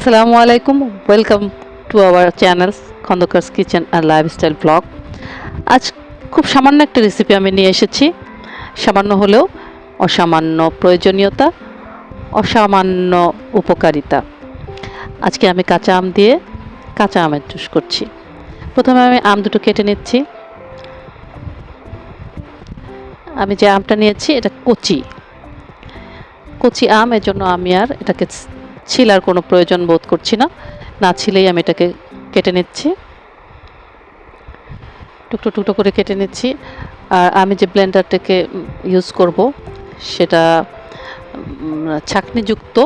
আসসালামু আলাইকুম welcome to our channels খন্দকার্স কিচেন অ্যান্ড লাইফস্টাইল ব্লগ আজ খুব সামান্য একটা রেসিপি আমি নিয়ে এসেছি। সামান্য হলেও অসামান্য প্রয়োজনীয়তা, অসামান্য উপকারিতা। আজকে আমি কাঁচা আম দিয়ে কাঁচা আমের জুস করছি। প্রথমে আমি আম দুটো কেটে নিচ্ছি। আমি যে আমটা নিয়েছি, এটা কচি। কচি আম এর জন্য আমি আর এটাকে ছিলার কোনো প্রয়োজন বোধ করছি না। না ছিলেই আমি এটাকে কেটে নিচ্ছি। টুকটো টুকটো করে কেটে নিচ্ছি। আর আমি যে ব্লেন্ডারটাকে ইউজ করব, সেটা ছাঁকনিযুক্ত।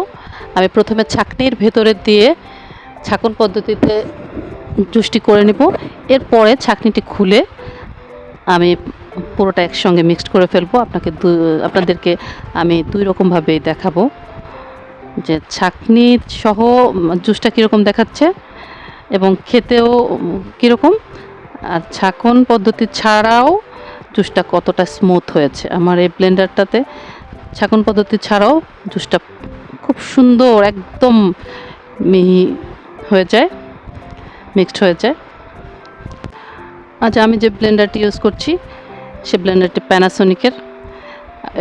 আমি প্রথমে ছাঁকনির ভেতরে দিয়ে ছাঁকন পদ্ধতিতে জুসটি করে নিব। এরপরে ছাঁকনিটি খুলে আমি পুরোটা একসঙ্গে মিক্সড করে ফেলব। আপনাকে আপনাদেরকে আমি দুই রকমভাবেই দেখাবো। যে ছাকনি সহ জুসটা কীরকম দেখাচ্ছে এবং খেতেও কীরকম? আর ছাকন পদ্ধতি ছাড়াও জুসটা কতটা স্মুথ হয়েছে? আমার এই ব্লেন্ডারটাতে ছাকন পদ্ধতি ছাড়াও জুসটা খুব সুন্দর, একদম মিহি হয়ে যায় মিক্সড হয়ে যায়। আচ্ছা আমি যে ব্লেন্ডারটি ইউজ করছি, সে ব্লেন্ডারটি প্যানাসোনিকের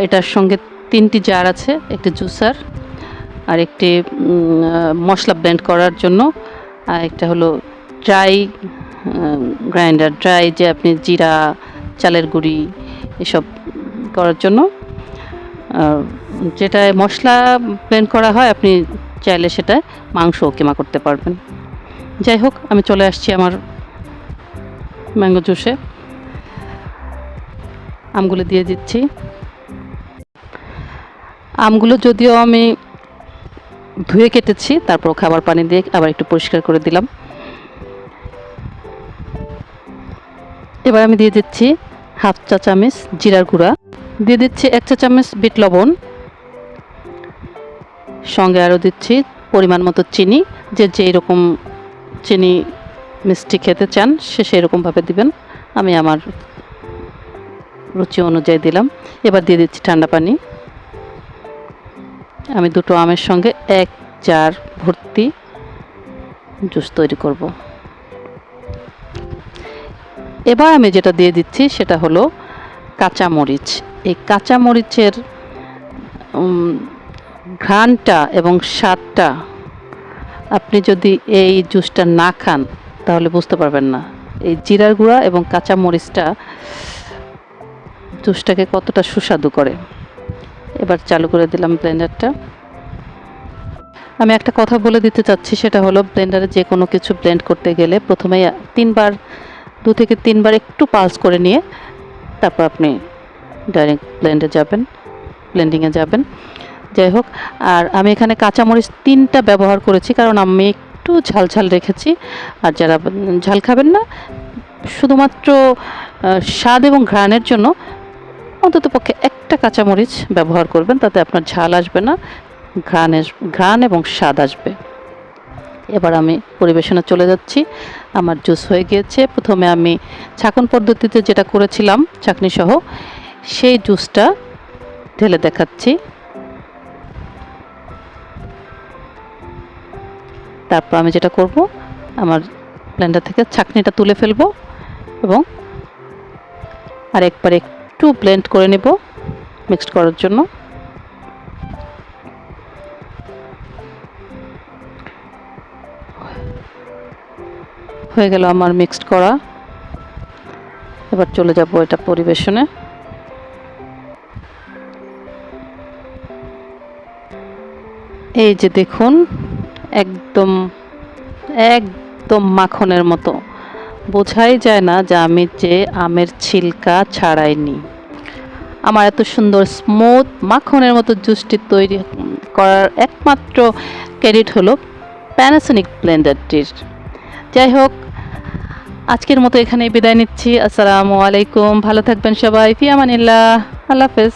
এটার সঙ্গে তিনটি জার আছে, একটি জুসার। আর একটি মশলা ব্লেন্ড করার জন্য আর একটা হলো ড্রাই গ্রাইন্ডার ড্রাই যে আপনি জিরা, চালের গুঁড়ি এসব করার জন্য। যেটায় মশলা ব্লেন্ড করা হয়, আপনি চাইলে সেটা মাংস কিমা করতে পারবেন। যাই হোক, আমি চলে আসছি আমার ম্যাঙ্গো জুসে। আমগুলো দিয়ে দিচ্ছি। আমগুলো যদিও আমি ধুয়ে কেটেছি, তারপর খাবার পানি দিয়ে আবার একটু পরিষ্কার করে দিলাম। এবার আমি দিয়ে দিচ্ছি হাফ চা চামচ জিরার গুঁড়া। দিয়ে দিচ্ছি এক চা চামচ বিট লবণ। সঙ্গে আরও দিচ্ছি পরিমাণ মতো চিনি। যে যেই রকম চিনি মিষ্টি খেতে চান, সে সেই রকমভাবে দিবেন। আমি আমার রুচি অনুযায়ী দিলাম। এবার দিয়ে দিচ্ছি ঠান্ডা পানি। আমি দুটো আমের সঙ্গে এক জার ভর্তি জুস তৈরি করব। এবার আমি যেটা দিয়ে দিচ্ছি সেটা হলো কাঁচা মরিচ এই কাঁচা মরিচের উম, ঘ্রাণটা এবং স্বাদটা আপনি যদি এই জুসটা না খান তাহলে বুঝতে পারবেন না। এই জিরার গুঁড়া এবং কাঁচা মরিচটা জুসটাকে কতটা সুস্বাদু করে। এবার চালু করে দিলাম ব্লেন্ডারটা। আমি একটা কথা বলে দিতে চাচ্ছি, সেটা হলো ব্লেন্ডারে যে কোনো কিছু ব্লেন্ড করতে গেলে প্রথমে তিনবার, দু থেকে তিনবার একটু পালস করে নিয়ে তারপর আপনি ডাইরেক্ট ব্লেন্ডে যাবেন, ব্লেন্ডিংয়ে যাবেন। যাই হোক, আর আমি এখানে কাঁচামরিচ তিনটা ব্যবহার করেছি, কারণ আমি একটু ঝাল ঝাল রেখেছি। আর যারা ঝাল খাবেন না, শুধুমাত্র স্বাদ এবং ঘ্রাণের জন্য অন্তত পক্ষে একটা কাঁচামরিচ ব্যবহার করবেন, তাতে আপনার ঝাল আসবে না ঘ্রাণের ঘ্রাণ এবং স্বাদ আসবে। এবার আমি পরিবেশনে চলে যাচ্ছি। আমার জুস হয়ে গিয়েছে। প্রথমে আমি ছাকন পদ্ধতিতে যেটা করেছিলাম চাকনি সহ সেই জুসটা ঢেলে দেখাচ্ছি। তারপর আমি যেটা করব, আমার ব্লেন্ডার থেকে ছাকনিটা তুলে ফেলব এবং আর একবার একটু ব্লেন্ড করে নেব। মিক্সড করার জন্য। হয়ে গেল আমার মিক্সড করা। এবার চলে যাব এটা পরিবেশনে। এই যে দেখুন, একদম একদম মাখনের মতো। বোঝাই যায় না যে আমি যে আমের ছিলকা ছাড়াইনি। আমার এত সুন্দর স্মুথ মাখনের মতো জুসটি তৈরি করার একমাত্র ক্রেডিট হলো প্যানাসোনিক ব্লেন্ডারটির যাই হোক, আজকের মতো এখানে বিদায় নিচ্ছি। আসসালামু আলাইকুম। ভালো থাকবেন সবাই। ফিয়ামানিল্লাহ আল্লাহ হাফেজ।